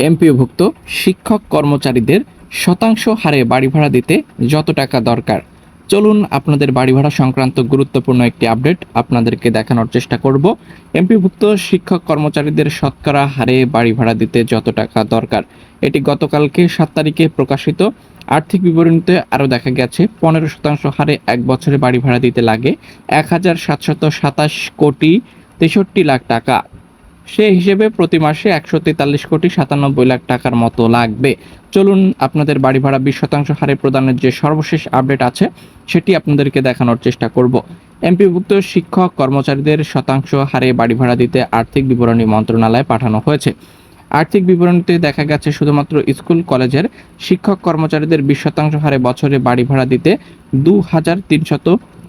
এমপিওভুক্ত শিক্ষক কর্মচারীদের শতাংশ হারে বাড়ি ভাড়া দিতে যত টাকা দরকার। চলুন আপনাদের বাড়ি ভাড়া সংক্রান্ত গুরুত্বপূর্ণ একটি আপডেট আপনাদেরকে দেখানোর চেষ্টা করব। এমপিভুক্ত শিক্ষক কর্মচারীদের শতকরা হারে বাড়ি ভাড়া দিতে যত টাকা দরকার। এটি গতকালকে সাত তারিখে প্রকাশিত। আর্থিক বিবরণীতে আরও দেখা গেছে, পনেরো শতাংশ হারে এক বছরে বাড়ি ভাড়া দিতে লাগে এক হাজার সাতশত সাতাশ কোটি তেষট্টি লাখ টাকা। সে হিসেবে প্রতি মাসে একশো তেতাল্লিশ কোটি সাতানব্বই লাখ টাকার মতো লাগবে। চলুন আপনাদের বাড়ি ভাড়া বিশ শতাংশ হারে প্রদানের যে সর্বশেষ আপডেট আছে, সেটি আপনাদেরকে দেখানোর চেষ্টা করব। এমপিভুক্ত শিক্ষক কর্মচারীদের শতাংশ হারে বাড়ি ভাড়া দিতে আর্থিক বিবরণী মন্ত্রণালয়ে পাঠানো হয়েছে। আর্থিক বিবরণীতে দেখা গেছে, শুধুমাত্র স্কুল, কলেজের শিক্ষক কর্মচারীদের বিশ শতাংশ হারে বছরে বাড়ি ভাড়া দিতে দু হাজার তিনশত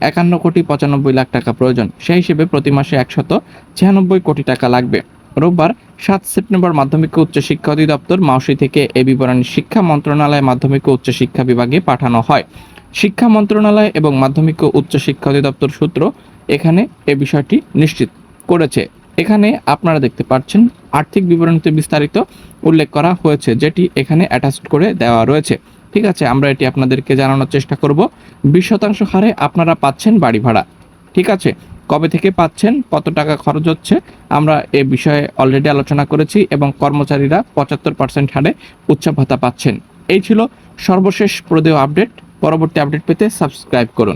একান্ন কোটি পঁচানব্বই লাখ টাকা প্রয়োজন। সেই হিসেবে প্রতি মাসে একশত ছিয়ানব্বই কোটি টাকা লাগবে। রোববার সাত সেপ্টেম্বর মাধ্যমিক ও উচ্চশিক্ষা অধিদপ্তর মাউসি থেকে এ বিবরণী শিক্ষা মন্ত্রণালয় মাধ্যমিক ও উচ্চশিক্ষা বিভাগে পাঠানো হয়। শিক্ষা মন্ত্রণালয় এবং মাধ্যমিক ও উচ্চশিক্ষা অধিদপ্তর সূত্র এখানে এ বিষয়টি নিশ্চিত করেছে। এখানে আপনারা দেখতে পাচ্ছেন, আর্থিক বিবরণীতে বিস্তারিত উল্লেখ করা হয়েছে, যেটি এখানে অ্যাটাচড করে দেওয়া রয়েছে। ঠিক আছে, আমরা এটি আপনাদেরকে জানানোর চেষ্টা করব। বিশ শতাংশ হারে আপনারা পাচ্ছেন বাড়ি ভাড়া। ঠিক আছে, কবে থেকে পাচ্ছেন, কত টাকা খরচ হচ্ছে, আমরা এ বিষয়ে অলরেডি আলোচনা করেছি এবং কর্মচারীরা পঁচাত্তর পার্সেন্ট হারে উচ্চ ভাতা পাচ্ছেন। এই ছিল সর্বশেষ প্রদেয় আপডেট। পরবর্তী আপডেট পেতে সাবস্ক্রাইব করুন।